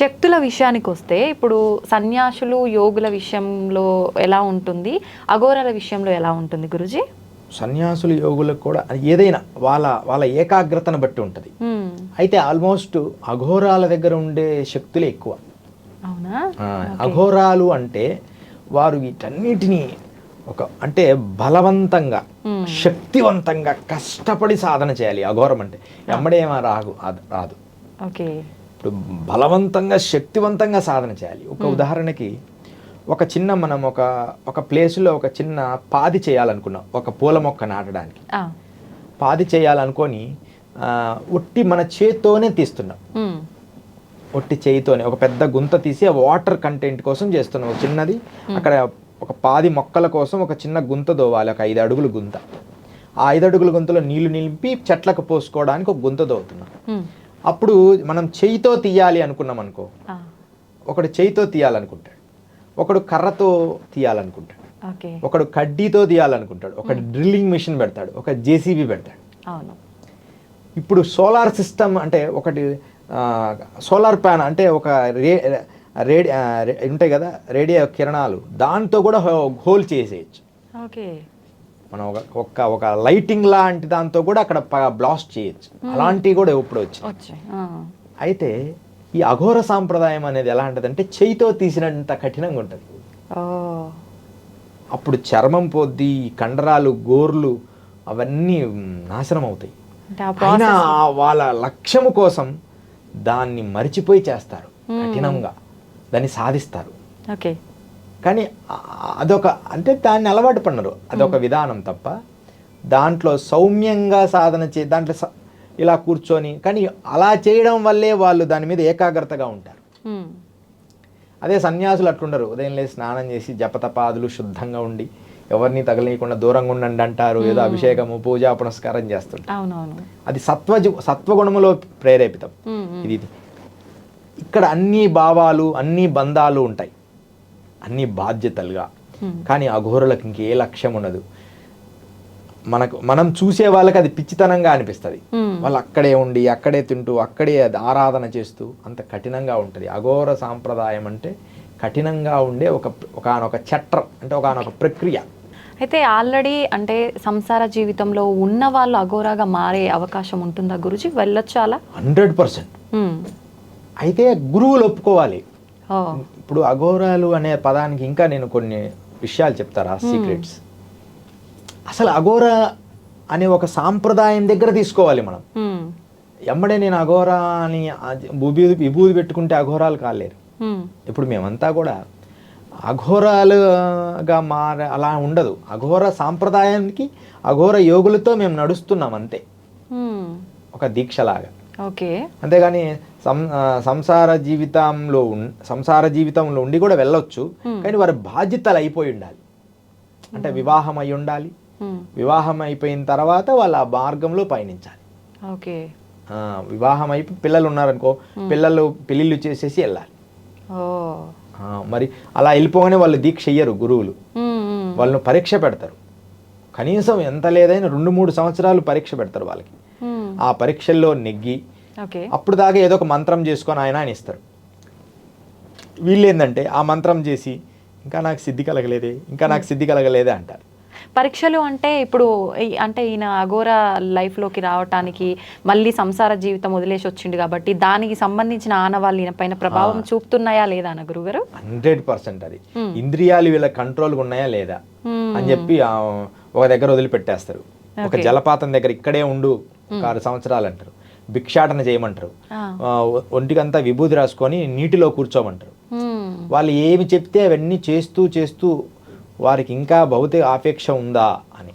శక్తుల విషయానికి వస్తే ఇప్పుడు సన్యాసులు యోగుల విషయంలో ఎలా ఉంటుంది? అఘోరాల విషయంలో ఎలా ఉంటుంది గురుజీ? సన్యాసులు యోగులకు కూడా ఏదైనా వాళ్ళ వాళ్ళ ఏకాగ్రతను బట్టి ఉంటుంది. అయితే ఆల్మోస్ట్ అఘోరాల దగ్గర ఉండే శక్తులే ఎక్కువ. అవునా? అఘోరాలు అంటే వారు వీటన్నిటినీ ఒక అంటే బలవంతంగా శక్తివంతంగా కష్టపడి సాధన చేయాలి. అఘోరం అంటే ఎమ్మడేమో రాగు అది రాదు. ఓకే. ఇప్పుడు బలవంతంగా శక్తివంతంగా సాధన చేయాలి. ఒక ఉదాహరణకి ఒక చిన్న మనం ఒక ఒక ప్లేస్లో ఒక చిన్న పాది చేయాలనుకున్నాం. ఒక పూల మొక్క నాటడానికి. పాది చేయాలనుకొని ఆ, ఉట్టి మన చేత్తోనే తీస్తున్నాం. ఒట్టి చేయితోనే ఒక పెద్ద గుంత తీసి ఆ వాటర్ కంటెంట్ కోసం చేస్తున్నాం. ఒక చిన్నది అక్కడ ఒక పాది మొక్కల కోసం ఒక చిన్న గుంత దోవాలి ఒక ఐదు అడుగుల గుంత. ఆ ఐదు అడుగుల గుంతలో నీళ్ళు నింపి చెట్లకు పోసుకోవడానికి ఒక గుంత దోవుతున్నాం. అప్పుడు మనం చేయితో తీయాలి అనుకున్నాం అనుకో. ఒకడు చేయితో తీయాలనుకుంటాడు ఒకడు కర్రతో తీయాలనుకుంటాడు ఒకడు కడ్డీతో తీయాలనుకుంటాడు ఒక డ్రిల్లింగ్ మిషన్ పెడతాడు ఒక జేసీబీ పెడతాడు. అవును. ఇప్పుడు సోలార్ సిస్టమ్ అంటే ఒకటి సోలార్ ప్యాన్ అంటే ఒక రే రేడి ఉంటాయి కదా రేడియో కిరణాలు దాంతో కూడా హోల్ చేసేయచ్చు. ఓకే. మనం ఒక ఒక్క ఒక లైటింగ్ లాంటి దాంతో కూడా అక్కడ బ్లాస్ట్ చేయొచ్చు. అలాంటివి కూడా ఇప్పుడు వచ్చాయి. అయితే ఈ అఘోర సాంప్రదాయం అనేది ఎలాంటిదంటే చేయితో తీసినంత కఠినంగా ఉంటుంది. అప్పుడు చర్మం పోద్ది కండరాలు గోర్లు అవన్నీ నాశనం అవుతాయి. అయినా వాళ్ళ లక్ష్యము కోసం దాన్ని మరిచిపోయి చేస్తారు కఠినంగా. దాన్ని సాధిస్తారు. ఓకే. కానీ అదొక అంటే దాన్ని అలవాటు పడినారు. అదొక విధానం తప్ప దాంట్లో సౌమ్యంగా సాధన చే దాంట్లో ఇలా కూర్చొని కానీ అలా చేయడం వల్లే వాళ్ళు దాని మీద ఏకాగ్రతగా ఉంటారు. అదే సన్యాసులు అట్లుండరు. ఉదయం లేచి స్నానం చేసి జపతపాదులు శుద్ధంగా ఉండి ఎవరిని తగలేయకుండా దూరంగా ఉండండి అంటారు. ఏదో అభిషేకము పూజ పునస్కారం చేస్తుంటారు. అది సత్వజ సత్వగుణములో ప్రేరేపితం. ఇది. ఇక్కడ అన్ని భావాలు అన్ని బంధాలు ఉంటాయి. అన్ని బాధ్యతలుగా. కానీ అఘోరులకు ఇంకే లక్ష్యం ఉండదు. మనకు మనం చూసే వాళ్ళకి అది పిచ్చితనంగా అనిపిస్తుంది. వాళ్ళు అక్కడే ఉండి అక్కడే తింటూ అక్కడే అది ఆరాధన చేస్తూ అంత కఠినంగా ఉంటుంది. అఘోర సాంప్రదాయం అంటే కఠినంగా ఉండే ఒక ఒకనొక చట్రం అంటే ఒకనొక ప్రక్రియ. అయితే ఆల్రెడీ అంటే సంసార జీవితంలో ఉన్న వాళ్ళు అఘోరాగా మారే అవకాశం ఉంటుందా గురుజీ? వెళ్ళొచ్చు అలా హండ్రెడ్ పర్సెంట్. అయితే గురువులు ఒప్పుకోవాలి. ఇప్పుడు అఘోరాలు అనే పదానికి ఇంకా నేను కొన్ని విషయాలు చెప్తారా? సీక్రెట్స్ అసలు అఘోర అనే ఒక సాంప్రదాయం దగ్గర తీసుకోవాలి మనం. మ్మ్. ఎమ్మడే నేను అఘోరా అని విభూది విభూది పెట్టుకుంటే అఘోరాలు కాలేరు. ఇప్పుడు మేమంతా కూడా అఘోరాలుగా మార అలా ఉండదు. అఘోర సాంప్రదాయానికి అఘోర యోగులతో మేము నడుస్తున్నాం అంతే. ఒక దీక్షలాగా. ఓకే. అంతేగాని సంసార జీవితంలో సంసార జీవితంలో ఉండి కూడా వెళ్ళొచ్చు కానీ వారి బాధ్యతలు అయిపోయి ఉండాలి. అంటే వివాహం అయి ఉండాలి. వివాహం అయిపోయిన తర్వాత వాళ్ళు ఆ మార్గంలో పయనించాలి. ఓకే. వివాహం అయిపోయి పిల్లలు ఉన్నారనుకో పిల్లలు పెళ్ళిళ్ళు చేసేసి వెళ్ళాలి. మరి అలా వెళ్ళిపోగానే వాళ్ళు దీక్ష చెయ్యరు గురువులు. వాళ్ళను పరీక్ష పెడతారు. కనీసం ఎంత లేదైనా రెండు మూడు సంవత్సరాలు పరీక్ష పెడతారు వాళ్ళకి. ఆ పరీక్షల్లో నెగ్గి అప్పుడు దాకా ఏదో ఒక మంత్రం చేసుకొని ఆయన ఆయన ఇస్తారు. వీళ్ళు ఏంటంటే ఆ మంత్రం చేసి ఇంకా నాకు సిద్ధి కలగలేదే ఇంకా నాకు సిద్ధి కలగలేదే అంటారు. పరీక్షలు అంటే ఇప్పుడు అంటే ఈయన అఘోర లైఫ్లోకి రావటానికి మళ్ళీ సంసార జీవితం వదిలేసి వచ్చిండు కాబట్టి దానికి సంబంధించిన ఆనవాళ్ళు ఈయన పైన ప్రభావం చూపుతున్నాయా లేదా అన్న గురుగారు హండ్రెడ్ పర్సెంట్ అది. ఇంద్రియాలు వీళ్ళ కంట్రోల్గా ఉన్నాయా లేదా? అని చెప్పి ఒక దగ్గర వదిలిపెట్టేస్తారు. ఒక జలపాతం దగ్గర ఇక్కడే ఉండు ఒక ఆరు సంవత్సరాలు అంటారు. భిక్షాటన చేయమంటారు. ఒంటికంతా విభూది రాసుకొని నీటిలో కూర్చోమంటారు. వాళ్ళు ఏమి చెప్తే అవన్నీ చేస్తూ చేస్తూ వారికి ఇంకా భౌతిక ఆపేక్ష ఉందా అని.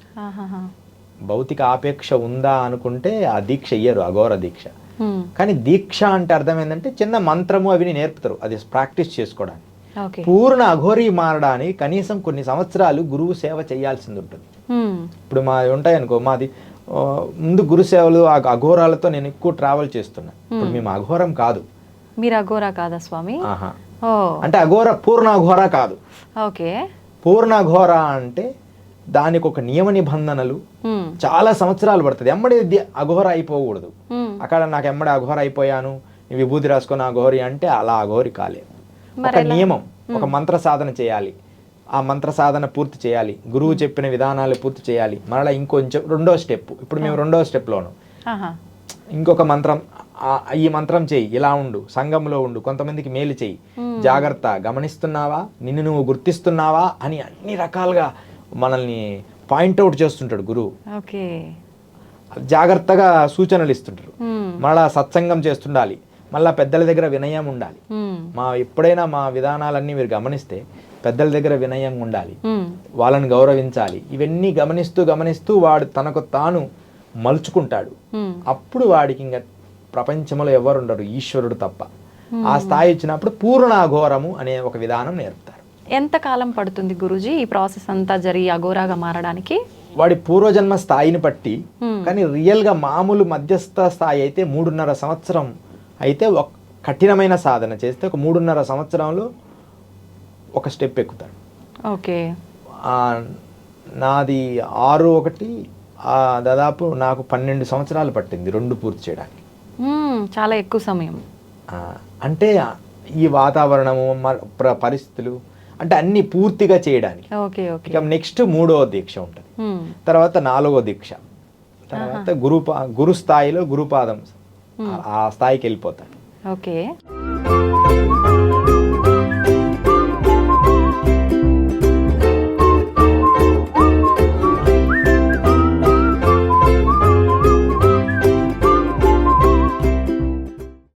భౌతిక ఆపేక్ష ఉందా అనుకుంటే ఆ దీక్ష ఇయ్యరు అఘోర దీక్ష. కానీ దీక్ష అంటే అర్థం ఏంటంటే చిన్న మంత్రము అవి నేర్పుతారు అది ప్రాక్టీస్ చేసుకోవడానికి. పూర్ణ అఘోరీ మారడానికి కనీసం కొన్ని సంవత్సరాలు గురువు సేవ చేయాల్సింది ఉంటుంది. ఇప్పుడు మాది ఉంటాయి అనుకో మాది ముందు గురు సేవలు ఆ అఘోరాలతో నేను ఎక్కువ ట్రావెల్ చేస్తున్నా. ఇప్పుడు మేము అఘోరం కాదు. మీరు అఘోరా కాదా స్వామి? అంటే అఘోర పూర్ణ అఘోర కాదు. ఓకే. పూర్ణ అఘోర అంటే దానికి ఒక నియమ నిబంధనలు. చాలా సంవత్సరాలు పడుతుంది. ఎమ్మడి అఘోర అయిపోకూడదు. అక్కడ నాకు ఎమ్మడి అఘోర అయిపోయాను విభూతి రాసుకొని అఘోరి అంటే అలా అఘోరి కాలేదు. ఒక నియమం ఒక మంత్ర సాధన చేయాలి. ఆ మంత్ర సాధన పూర్తి చేయాలి. గురువు చెప్పిన విధానాలు పూర్తి చేయాలి. మరలా ఇంకొంచెం రెండో స్టెప్. ఇప్పుడు మేము రెండో స్టెప్లోను. ఇంకొక మంత్రం ఈ మంత్రం చెయ్యి ఇలా ఉండు. సంఘంలో ఉండు. కొంతమందికి మేలు చెయ్యి జాగ్రత్త. గమనిస్తున్నావా? నిన్ను నువ్వు గుర్తిస్తున్నావా? అని అన్ని రకాలుగా మనల్ని పాయింట్అవుట్ చేస్తుంటాడు గురువు. జాగ్రత్తగా సూచనలు ఇస్తుంటారు. మళ్ళా సత్సంగం చేస్తుండాలి. మళ్ళా పెద్దల దగ్గర వినయం ఉండాలి. మా ఎప్పుడైనా మా విధానాలన్నీ మీరు గమనిస్తే పెద్దల దగ్గర వినయం ఉండాలి. వాళ్ళని గౌరవించాలి. ఇవన్నీ గమనిస్తూ గమనిస్తూ వాడు తనకు తాను మలుచుకుంటాడు. అప్పుడు వాడికి ఇంకా ప్రపంచంలో ఎవరు ఉండరు. ఈశ్వరుడు తప్ప. ఆ స్థాయి వచ్చినప్పుడు పూర్ణాఘోరము అనే ఒక విధానం నేర్పుతారు. ఎంత కాలం పడుతుంది గురుజీ ఈ ప్రాసెస్ అంతా జరిగి అఘోరాగా మారడానికి? వాడి పూర్వజన్మ స్థాయిని బట్టి. కానీ రియల్గా మామూలు మధ్యస్థ స్థాయి అయితే మూడున్నర సంవత్సరం అయితే ఒక కఠినమైన సాధన చేస్తే ఒక మూడున్నర సంవత్సరంలో ఒక స్టెప్ ఎక్కుతాడు ఓకే. నాది ఆరు ఒకటి దాదాపు నాకు పన్నెండు సంవత్సరాలు పట్టింది రెండు పూర్తి చేయడానికి. చాలా ఎక్కువ సమయం. అంటే ఈ వాతావరణము పరిస్థితులు అంటే అన్ని పూర్తిగా చేయడానికి. Okay okay. ఇక నెక్స్ట్ మూడవ దీక్ష ఉంటుంది. తర్వాత నాలుగో దీక్ష. తర్వాత గురు గురు స్థాయిలో గురుపాదం ఆ- ఆ స్థాయికి వెళ్ళిపోతాడు ఓకే.